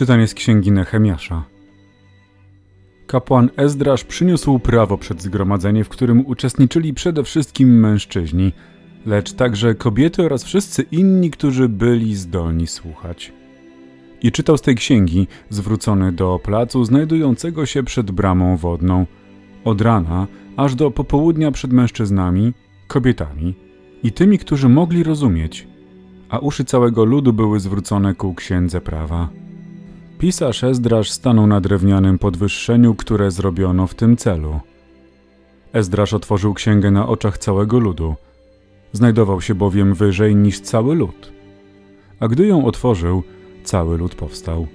Czytanie z księgi Nehemiasza. Kapłan Ezdrasz przyniósł prawo przed zgromadzenie, w którym uczestniczyli przede wszystkim mężczyźni, lecz także kobiety oraz wszyscy inni, którzy byli zdolni słuchać. I czytał z tej księgi, zwrócony do placu znajdującego się przed bramą wodną, od rana aż do popołudnia przed mężczyznami, kobietami i tymi, którzy mogli rozumieć, a uszy całego ludu były zwrócone ku księdze prawa. Pisarz Ezdrasz stanął na drewnianym podwyższeniu, które zrobiono w tym celu. Ezdrasz otworzył księgę na oczach całego ludu. Znajdował się bowiem wyżej niż cały lud. A gdy ją otworzył, cały lud powstał.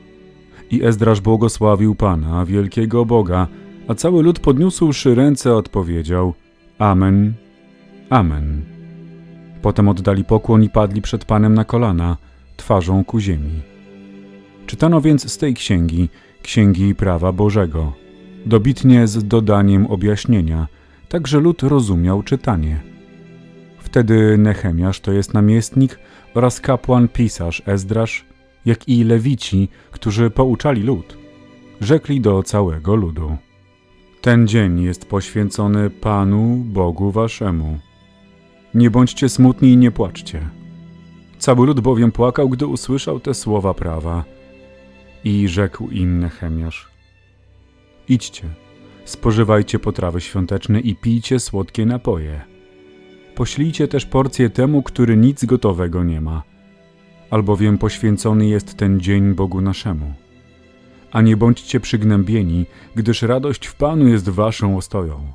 I Ezdrasz błogosławił Pana, wielkiego Boga, a cały lud podniósłszy ręce odpowiedział Amen, Amen. Potem oddali pokłon i padli przed Panem na kolana, twarzą ku ziemi. Czytano więc z tej księgi, księgi prawa Bożego, dobitnie z dodaniem objaśnienia, tak że lud rozumiał czytanie. Wtedy Nehemiasz, to jest namiestnik, oraz kapłan pisarz Ezdrasz, jak i lewici, którzy pouczali lud, rzekli do całego ludu. Ten dzień jest poświęcony Panu Bogu Waszemu. Nie bądźcie smutni i nie płaczcie. Cały lud bowiem płakał, gdy usłyszał te słowa prawa. I rzekł im Nehemiasz: Idźcie, spożywajcie potrawy świąteczne i pijcie słodkie napoje. Poślijcie też porcję temu, który nic gotowego nie ma, albowiem poświęcony jest ten dzień Bogu naszemu. A nie bądźcie przygnębieni, gdyż radość w Panu jest waszą ostoją.